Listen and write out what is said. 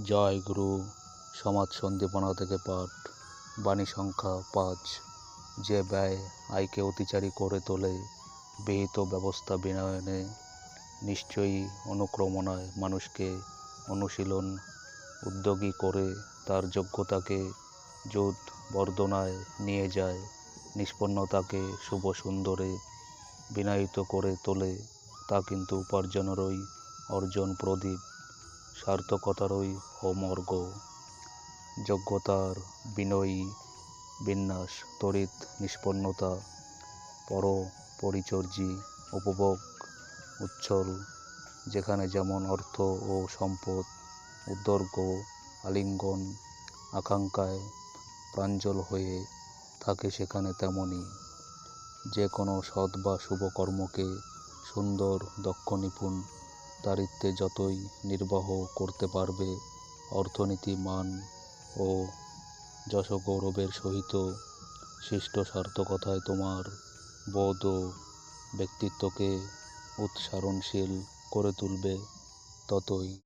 জয় গুরু, সমাজ সন্দীপনা থেকে পাঠ, বাণী সংখ্যা পাঁচ। যে ব্যয় আয়কে অতিচারী করে তোলে, বিহিত ব্যবস্থা বিনয়নে, নিশ্চয়ই অনুক্রমণায় মানুষকে অনুশীলন, উদ্যোগী করে তার যোগ্যতাকে যুত বর্ধনায় নিয়ে যায়, নিষ্পন্নতাকে শুভ সুন্দরে বিনায়িত করে তোলে, তা কিন্তু উপার্জনেরই অর্জন প্রদীপ। সার্থকতারই হোমর্গ যোগ্যতার বিনয়ী বিন্যাস, তড়িৎ নিষ্পন্নতা পর পরিচর্যি উপভোগ, উচ্ছল, যেখানে যেমন অর্থ ও সম্পদ উদ্বর্গ আলিঙ্গন, আকাঙ্ক্ষায় প্রাঞ্জল হয়ে থাকে সেখানে তেমনই যে কোনো সৎ বা শুভ কর্মকে সুন্দর, দক্ষ, নিপুণ দারিদ্র্যে যতই নির্বাহ করতে পারবে, অর্থনীতি মান ও যশগৌরবের সহিত শিষ্ট সার্থকতায় তোমার বোধ ও ব্যক্তিত্বকে উৎসারণশীল করে তুলবে ততই।